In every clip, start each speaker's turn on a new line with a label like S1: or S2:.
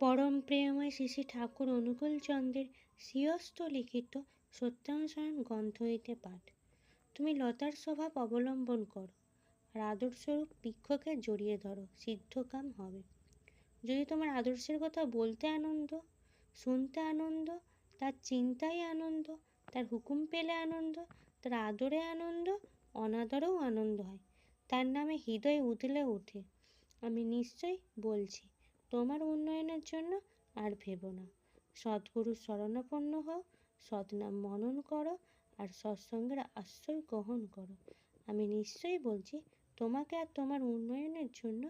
S1: পরম প্রেমময় শ্রী ঠাকুর অনুকূল চন্দ্রের শ্রীয়স্ত লিখিত সত্যানুসরণ গ্রন্থ হইতে পাঠ। তুমি লতার স্বভাব অবলম্বন করো আর আদর্শরূপ বৃক্ষকে জড়িয়ে ধরো সিদ্ধকাম হবে। যদি তোমার আদর্শের কথা বলতে আনন্দ, শুনতে আনন্দ, তার চিন্তায় আনন্দ, তার হুকুম পেলে আনন্দ, তার আদরে আনন্দ, অনাদরেও আনন্দ হয়, তার নামে হৃদয় উতলে ওঠে। আমি নিশ্চয় বলছি তোমার উন্নয়নের জন্য আর ভেবো না। সদ্গুরুর শরণাপন্ন হও সৎনাম মনন করো আর সৎসঙ্গের আশ্রয় গ্রহণ করো। আমি নিশ্চয়ই বলছি, তোমাকে আর তোমার উন্নয়নের জন্য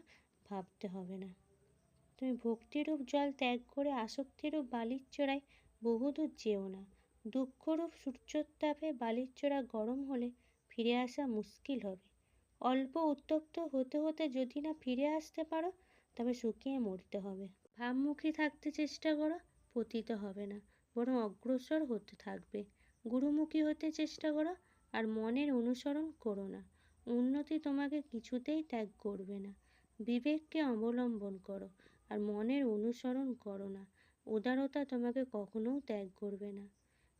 S1: ভাবতে হবে না। তুমি ভক্তিরূপ জল ত্যাগ করে আসক্তিরূপ বালির চোরায় বহুদূর যেও না। দুঃখরূপ সূর্যোত্তাপে বালির চোরা গরম হলে ফিরে আসা মুশকিল হবে। অল্প উত্তপ্ত হতে হতে যদি না ফিরে আসতে পারো তবে শুকিয়ে মরতে হবে। ভাবমুখী থাকতে চেষ্টা করো পতিত হবে না, বরং অগ্রসর হতে থাকবে। গুরুমুখী হতে চেষ্টা করো আর মনের অনুসরণ করো না। উন্নতি তোমাকে কিছুতেই ত্যাগ করবে না। বিবেককে অবলম্বন করো আর মনের অনুসরণ করো না। উদারতা তোমাকে কখনোও ত্যাগ করবে না।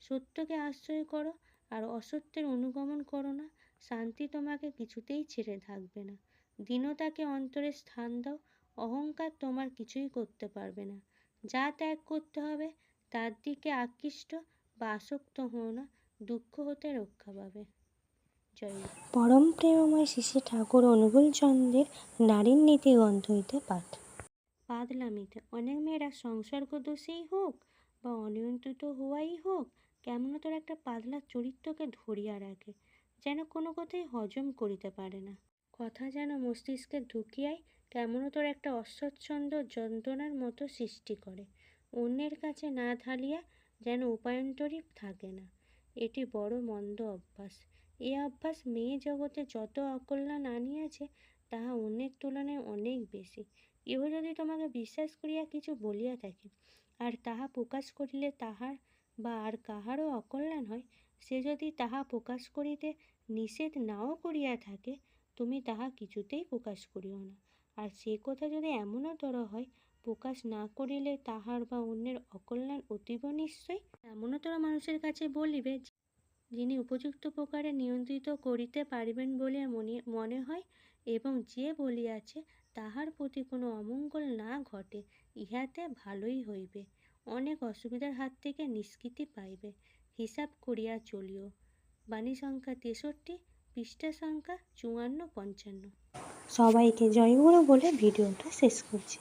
S1: সত্যকে আশ্রয় করো আর অসত্যের অনুগমন করো না। শান্তি তোমাকে কিছুতেই ছেড়ে থাকবে না। দীনতাকে অন্তরে স্থান দাও অহংকার তোমার কিছুই করতে পারবে না। যা ত্যাগ করতে হবে তার দিকে আকৃষ্ট বা আসক্ত হও না দুঃখ হতে রক্ষা পাবে।
S2: পরম প্রেমময় শ্রী শ্রী ঠাকুর অনুকূল চন্দ্রের নারীর নীতি গ্রন্থ হইতে পাঠ।
S1: পাগলামিতে অনেক মেয়েরা সংসর্গ দোষেই হোক বা অনিয়ন্ত্রিত হওয়াই হোক কেমন তোর একটা পাতলা চরিত্রকে ধরিয়া রাখে যেন কোনো কথাই হজম করিতে পারে না। কথা যেন মস্তিষ্কে কেমন তোর একটা অস্বচ্ছন্দ যন্ত্রণার মতো সৃষ্টি করে। অন্যের কাছে না ঢালিয়া যেন উপায়ন্তরী থাকে না। এটি বড় মন্দ অভ্যাস। এ অভ্যাস মেয়ে জগতে যত অকল্যাণ আনিয়াছে তাহা অন্যের তুলনায় অনেক বেশি। কেহ যদি তোমাকে বিশ্বাস করিয়া কিছু বলিয়া থাকে, আর তাহা প্রকাশ করিলে তাহার বা আর কাহারও অকল্যাণ হয়, সে যদি তাহা প্রকাশ করিতে নিষেধ নাও করিয়া থাকে তুমি তাহা কিছুতেই প্রকাশ করিও না। আর সে কথা যদি এমনতর হয়, প্রকাশ না করিলে তাহার বা অন্যের অকল্যাণ অতীব নিশ্চয়? এমনতর মানুষের কাছে বলিবে যিনি উপযুক্ত প্রকারে নিয়ন্ত্রিত করিতে পারিবেন বলিয়া মনে মনে হয় এবং যে বলিয়াছে, তাহার প্রতি কোনো অমঙ্গল না ঘটে, ইহাতে ভালোই হইবে। অনেক অসুবিধার হাত থেকে নিষ্কৃতি পাইবে। হিসাব করিয়া চলিও। বাণী সংখ্যা তেষট্টি পৃষ্ঠা সংখ্যা চুয়ান্ন পঞ্চান্ন।
S2: সবাইকে জয়গুরু বলে ভিডিওটা শেষ করছি।